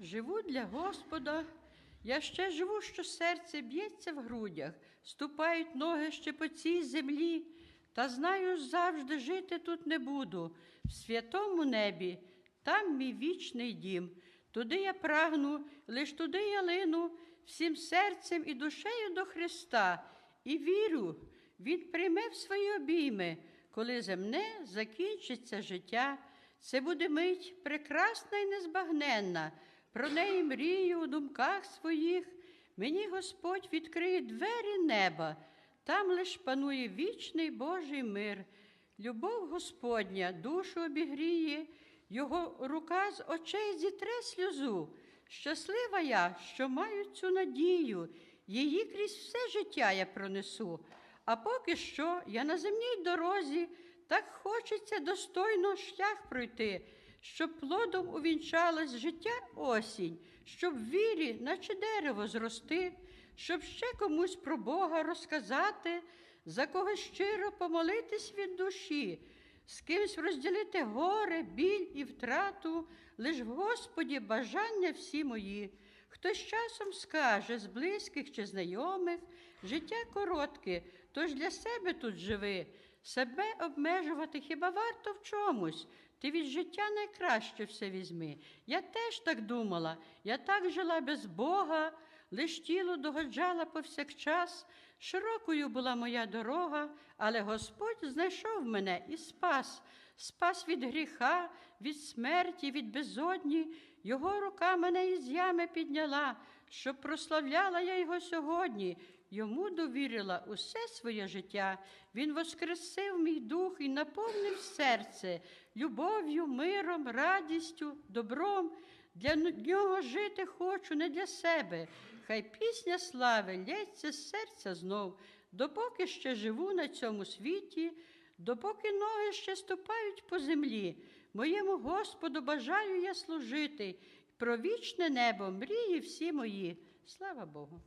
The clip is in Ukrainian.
Живу для Господа. Я ще живу, що серце б'ється в грудях, ступають ноги ще по цій землі, та знаю, завжди жити тут не буду, в святому небі, там мій вічний дім. Туди я прагну, лиш туди я лину, всім серцем і душею до Христа, і вірю, Він прийме в свої обійми, коли земне закінчиться життя. Це буде мить прекрасна і незбагненна. Про неї мрію у думках своїх. Мені Господь відкриє двері неба, там лиш панує вічний Божий мир. Любов Господня душу обігріє, Його рука з очей зітре сльозу. Щаслива я, що маю цю надію, її крізь все життя я пронесу. А поки що я на земній дорозі так хочеться достойно шлях пройти, щоб плодом увінчалась життя осінь, щоб вірі, наче дерево зрости, щоб ще комусь про Бога розказати, за кого щиро помолитись від душі, з кимсь розділити горе, біль і втрату, лиш в Господі бажання всі мої. Хтось часом скаже з близьких чи знайомих, життя коротке, тож для себе тут живи. Себе обмежувати хіба варто в чомусь? Ти від життя найкраще все візьми. Я теж так думала, я так жила без Бога, лиш тіло догоджала повсякчас. Широкою була моя дорога, але Господь знайшов мене і спас, спас від гріха, від смерті, від безодні. Його рука мене із ями підняла, щоб прославляла я його сьогодні. Йому довірила усе своє життя. Він воскресив мій дух і наповнив серце любов'ю, миром, радістю, добром. Для нього жити хочу не для себе. Хай пісня слави лється з серця знов, допоки ще живу на цьому світі, допоки ноги ще ступають по землі. Моєму Господу бажаю я служити, про вічне небо мрії всі мої. Слава Богу.